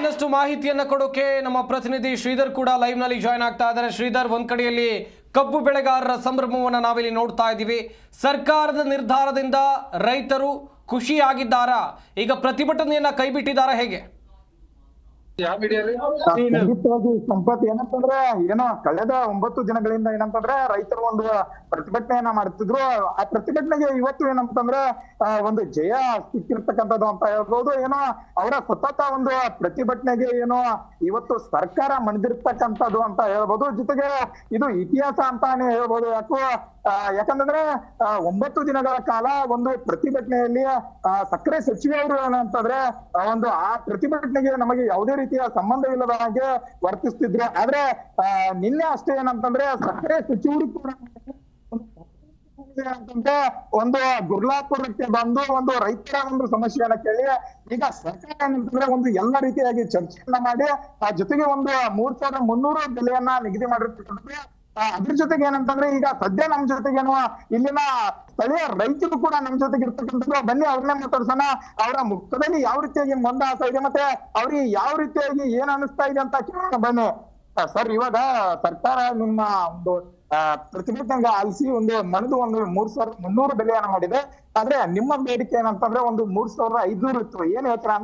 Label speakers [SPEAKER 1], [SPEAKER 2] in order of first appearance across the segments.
[SPEAKER 1] ಇನ್ನಷ್ಟು ಮಾಹಿತಿಯನ್ನ ಕೊಡೋಕೆ ನಮ್ಮ ಪ್ರತಿನಿಧಿ ಶ್ರೀಧರ್ ಕೂಡ ಲೈವ್ನಲ್ಲಿ ಜಾಯ್ನ್ ಆಗ್ತಾ ಇದ್ದಾರೆ. ಶ್ರೀಧರ್, ಒಂದ್ ಕಡೆಯಲ್ಲಿ ಕಬ್ಬು ಬೆಳೆಗಾರರ ಸಂಭ್ರಮವನ್ನ ನಾವಿಲ್ಲಿ ನೋಡ್ತಾ ಇದ್ದೀವಿ. ಸರ್ಕಾರದ ನಿರ್ಧಾರದಿಂದ ರೈತರು ಖುಷಿಯಾಗಿದ್ದಾರಾ? ಈಗ ಪ್ರತಿಭಟನೆಯನ್ನ ಕೈಬಿಟ್ಟಿದ್ದಾರಾ ಹೇಗೆ?
[SPEAKER 2] ಖಂಡಿತವಾಗಿ ಸಂಪತ್ ಏನಂತಂದ್ರೆ, ಏನೋ ಕಳೆದ ಒಂಬತ್ತು ದಿನಗಳಿಂದ ಏನಂತಂದ್ರೆ, ರೈತರು ಒಂದು ಪ್ರತಿಭಟನೆಯನ್ನ ಮಾಡ್ತಿದ್ರು. ಆ ಪ್ರತಿಭಟನೆಗೆ ಇವತ್ತು ಏನಂತಂದ್ರೆ ಒಂದು ಜಯ ಸಿಕ್ಕಿರ್ತಕ್ಕಂಥದ್ದು ಅಂತ ಹೇಳ್ಬೋದು. ಏನೋ ಅವರ ಸತತ ಒಂದು ಪ್ರತಿಭಟನೆಗೆ ಏನೋ ಇವತ್ತು ಸರ್ಕಾರ ಮಣಿದಿರ್ತಕ್ಕಂಥದ್ದು ಅಂತ ಹೇಳ್ಬೋದು. ಜೊತೆಗೆ ಇದು ಇತಿಹಾಸ ಅಂತಾನೆ ಹೇಳ್ಬೋದು. ಯಾಕೋ ಯಾಕಂತಂದ್ರೆ ಒಂಬತ್ತು ದಿನಗಳ ಕಾಲ ಒಂದು ಪ್ರತಿಭಟನೆಯಲ್ಲಿ ಸಕ್ಕರೆ ಸಚಿವರು ಏನಂತಂದ್ರೆ ಒಂದು ಆ ಪ್ರತಿಭಟನೆಗೆ ನಮಗೆ ಯಾವುದೇ ರೀತಿಯ ಸಂಬಂಧ ಇಲ್ಲದ ಹಾಗೆ ವರ್ತಿಸ್ತಿದ್ರು. ಆದ್ರೆ ನಿನ್ನೆ ಅಷ್ಟೇ ಏನಂತಂದ್ರೆ ಸಕ್ಕರೆ ಸಚಿವರು ಕೂಡ ಅಂತಂದ್ರೆ ಒಂದು ಗುರ್ಲಾಪುರಕ್ಕೆ ಬಂದು ಒಂದು ರೈತರ ಒಂದು ಸಮಸ್ಯೆಯನ್ನ ಕೇಳಿ ಈಗ ಸರ್ಕಾರ ಏನಂತಂದ್ರೆ ಒಂದು ಎಲ್ಲ ರೀತಿಯಾಗಿ ಚರ್ಚೆಯನ್ನ ಮಾಡಿ ಆ ಜೊತೆಗೆ ಒಂದು ಮೂರ್ ಸಾವಿರದ ಮುನ್ನೂರು ಬೆಲೆಯನ್ನ ನಿಗದಿ ಮಾಡಿರ್ತಕ್ಕಂಥದ್ದು ಆ, ಅದ್ರ ಜೊತೆಗೆ ಏನಂತಂದ್ರೆ ಈಗ ಸದ್ಯ ನಮ್ ಜೊತೆಗೇನು ಇಲ್ಲಿನ ಸ್ಥಳೀಯ ರೈತರು ಕೂಡ ನಮ್ ಜೊತೆಗೆ ಇರ್ತಕ್ಕಂಥದ್ದು. ಬನ್ನಿ ಅವ್ರನ್ನೇ ಮಾತಾಡ್ಸೋಣ. ಅವರ ಮುಖದಲ್ಲಿ ಯಾವ ರೀತಿಯಾಗಿ ಮಂದ ಆಸ ಇದೆ ಮತ್ತೆ ಅವ್ರಿಗೆ ಯಾವ ರೀತಿಯಾಗಿ ಏನ್ ಅನಿಸ್ತಾ ಇದೆ ಅಂತ ಕೇಳೋಣ ಬನ್ನಿ. ಸರ್ ಇವಾಗ ಸರ್ಕಾರ ನಿಮ್ಮ ಒಂದು ಪ್ರತಿಭಟನೆ ಪ್ರತಿಭಟನೆಗೆ ಆಲಿಸಿ ಒಂದು ಮನದು ಒಂದು ಮೂರ್ ಸಾವಿರದ ಮುನ್ನೂರು ಬೆಲೆಯನ್ನ ಮಾಡಿದೆ. ಆದ್ರೆ ನಿಮ್ಮ ಬೇಡಿಕೆ ಏನಂತಂದ್ರೆ ಒಂದು ಮೂರ್ ಸಾವಿರದ ಐದ್ನೂರು ಇತ್ತು. ಏನ್ ಹೇಳ್ತೀರಾ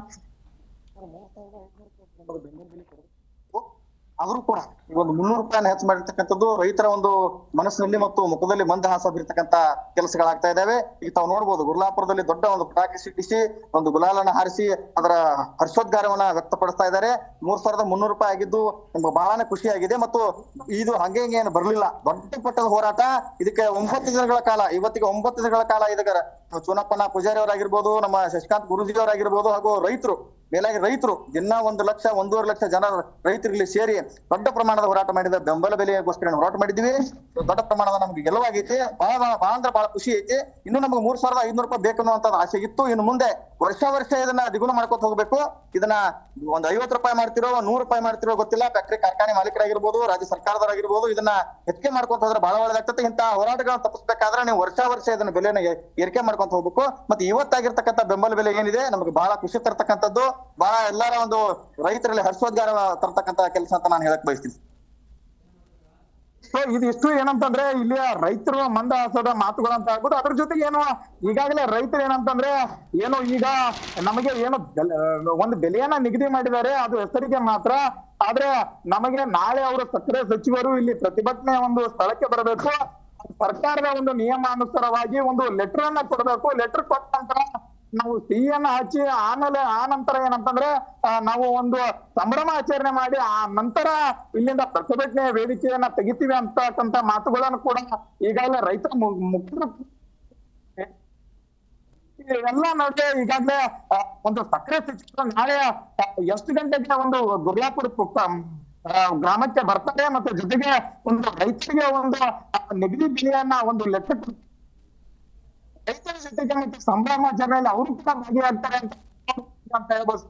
[SPEAKER 3] ಅವರು ಕೂಡ. ಈ ಒಂದು ಮುನ್ನೂರು ರೂಪಾಯಿನ ಹೆಚ್ಚು ಮಾಡಿರ್ತಕ್ಕಂಥದ್ದು ರೈತರ ಒಂದು ಮನಸ್ಸಿನಲ್ಲಿ ಮತ್ತು ಮುಖದಲ್ಲಿ ಮಂದಹಾಸ ಬೀರ್ತಕ್ಕಂತ ಕೆಲಸಗಳಾಗ್ತಾ ಇದಾವೆ ಈಗ ತಾವು ನೋಡ್ಬೋದು, ಗುರ್ಲಾಪುರದಲ್ಲಿ ದೊಡ್ಡ ಒಂದು ಪಟಾಕಿ ಸಿಟ್ಟಿಸಿ ಒಂದು ಗುಲಾಲನ್ನು ಹಾರಿಸಿ ಅದರ ಹರ್ಷೋದ್ಗಾರವನ್ನ ವ್ಯಕ್ತಪಡಿಸ್ತಾ ಇದ್ದಾರೆ. ಮೂರ್ ಸಾವಿರದ ಮುನ್ನೂರು ರೂಪಾಯಿ ಆಗಿದ್ದು ನಮ್ಗೆ ಬಹಳನೇ ಖುಷಿಯಾಗಿದೆ ಮತ್ತು ಇದು ಹಂಗೆ ಹಿಂಗೆ ಏನು ಬರಲಿಲ್ಲ. ದೊಡ್ಡ ಪಟ್ಟದ ಹೋರಾಟ. ಇದಕ್ಕೆ ಒಂಬತ್ತು ದಿನಗಳ ಕಾಲ, ಇವತ್ತಿಗೆ ಒಂಬತ್ತು ದಿನಗಳ ಕಾಲ ಇದಕ್ಕೆ ಚುನಪ್ಪನ ಪೂಜಾರಿ ಅವರಾಗಿರ್ಬೋದು, ನಮ್ಮ ಶಶಿಕಾಂತ್ ಗುರುಜಿ ಅವರಾಗಿರ್ಬೋದು, ಹಾಗೂ ರೈತರು, ಮೇಲಾಗಿ ರೈತರು, ದಿನ ಒಂದು ಲಕ್ಷ, ಒಂದೂವರೆ ಲಕ್ಷ ಜನ ರೈತರಿಗೆ ಇಲ್ಲಿ ಸೇರಿ ದೊಡ್ಡ ಪ್ರಮಾಣದ ಹೋರಾಟ ಮಾಡಿದ ಬೆಂಬಲ ಬೆಲೆಗೋಸ್ಕರ ಹೋರಾಟ ಮಾಡಿದ್ವಿ ದೊಡ್ಡ ಪ್ರಮಾಣದ ನಮ್ಗೆ ಗೆಲುವಾಗೈತಿ. ಬಹಳ ಬಹಳ ಅಂದ್ರೆ ಬಹಳ ಖುಷಿ ಐತಿ. ಇನ್ನು ನಮ್ಗೆ ಮೂರ್ ಸಾವಿರದ ಐದ್ನೂರು ರೂಪಾಯಿ ಬೇಕು ಅನ್ನುವಂತ ಆಸೆ ಇತ್ತು. ಇನ್ನು ಮುಂದೆ ವರ್ಷ ವರ್ಷ ಇದನ್ನ ದ್ವಿಗುಣ ಮಾಡ್ಕೊತ ಹೋಗ್ಬೇಕು. ಇದನ್ನ ಒಂದ್ ಐವತ್ತು ರೂಪಾಯಿ ಮಾಡ್ತಿರೋ, ನೂರು ರೂಪಾಯಿ ಮಾಡ್ತಿರೋ ಗೊತ್ತಿಲ್ಲ. ಫ್ಯಾಕ್ಟರಿ ಕಾರ್ಖಾನೆ ಮಾಲೀಕರಾಗಿರ್ಬೋದು, ರಾಜ್ಯ ಸರ್ಕಾರದವರಾಗಿರ್ಬೋದು. ಇದನ್ನ ಹೆಚ್ಚಿಗೆ ಮಾಡ್ಕೊಂತ ಹೋದ್ರೆ ಬಹಳ ಒಳ್ಳೆದಾಗ್ತದೆ. ಇಂತ ಹೋರಾಟಗಳನ್ನ ತಪ್ಪಿಸಬೇಕಾದ್ರೆ ನೀವು ವರ್ಷ ವರ್ಷ ಇದನ್ನ ಬೆಲೆನ ಏರಿಕೆ ಮಾಡ್ಕೊಂತ ಹೋಗ್ಬೇಕು. ಮತ್ತೆ ಇವತ್ತಾಗಿರ್ತಕ್ಕಂಥ ಬೆಂಬಲ ಬೆಲೆ ಏನಿದೆ, ನಮಗೆ ಬಹಳ ಖುಷಿ ತರ್ತಕ್ಕಂಥದ್ದು. ಬಹಳ ಎಲ್ಲರ ಒಂದು ರೈತರಲ್ಲಿ ಹರ್ಷೋದ್ಗಾರ ತರ್ತಕ್ಕಂಥ ಕೆಲಸ ಅಂತ ನಾನು ಹೇಳಕ್ ಬಯಸ್ತೀನಿ.
[SPEAKER 2] ಸೊ ಇದಿಷ್ಟು ಏನಂತಂದ್ರೆ ಇಲ್ಲಿ ರೈತರು ಮಂದ ಹಾಸದ ಮಾತುಗಳಂತ ಆಗ್ಬಿಟ್ಟು ಅದ್ರ ಜೊತೆಗೆ ಏನು, ಈಗಾಗಲೇ ರೈತರು ಏನಂತಂದ್ರೆ ಏನು ಈಗ ನಮಗೆ ಏನು ಒಂದು ಬೆಲೆಯನ್ನ ನಿಗದಿ ಮಾಡಿದ್ದಾರೆ, ಅದು ಹೆಸರಿಗೆ ಮಾತ್ರ. ಆದ್ರೆ ನಮಗೆ ನಾಳೆ ಅವರ ಸಕ್ಕರೆ ಸಚಿವರು ಇಲ್ಲಿ ಪ್ರತಿಭಟನೆ ಒಂದು ಸ್ಥಳಕ್ಕೆ ಬರಬೇಕು. ಸರ್ಕಾರದ ಒಂದು ನಿಯಮಾನುಸಾರವಾಗಿ ಒಂದು ಲೆಟರ್ ಅನ್ನ ಕೊಡಬೇಕು. ಲೆಟರ್ ಕೊಟ್ಟ ನಂತರ ನಾವು ಸಿಹಿಯನ್ನ ಹಚ್ಚಿ ಆಮೇಲೆ ಆ ನಂತರ ಏನಂತಂದ್ರೆ ನಾವು ಒಂದು ಸಂಭ್ರಮ ಆಚರಣೆ ಮಾಡಿ ಆ ನಂತರ ಇಲ್ಲಿಂದ ಪ್ರತಿಭಟನೆ ವೇದಿಕೆಯನ್ನ ತೆಗಿತೀವಿ ಅಂತಕ್ಕಂತ ಮಾತುಗಳನ್ನು ಕೂಡ ಈಗಾಗಲೇ ರೈತರ ಮುಖ್ಯ ಇವೆಲ್ಲ ನಡುವೆ ಈಗಾಗಲೇ ಒಂದು ಸಕ್ಕರೆ ಸಚಿವರು ನಾಳೆ ಎಷ್ಟು ಗಂಟೆಗೆ ಒಂದು ಗುರ್ಲಾಪುರ ಗ್ರಾಮಕ್ಕೆ ಬರ್ತಾರೆ ಮತ್ತೆ ಜೊತೆಗೆ ಒಂದು ರೈತರಿಗೆ ಒಂದು ನಿಗದಿ ಬೆಲೆಯನ್ನ ಒಂದು ಲೆಕ್ಕ ರೈತರ ಜೊತೆಗೆ ಮತ್ತೆ ಸಂಭ್ರಮಾಚರಣೆಯಲ್ಲಿ ಅವರು ಕೂಡ ಭಾಗಿಯಾಗ್ತಾರೆ ಅಂತ ಹೇಳ್ಬೋದು.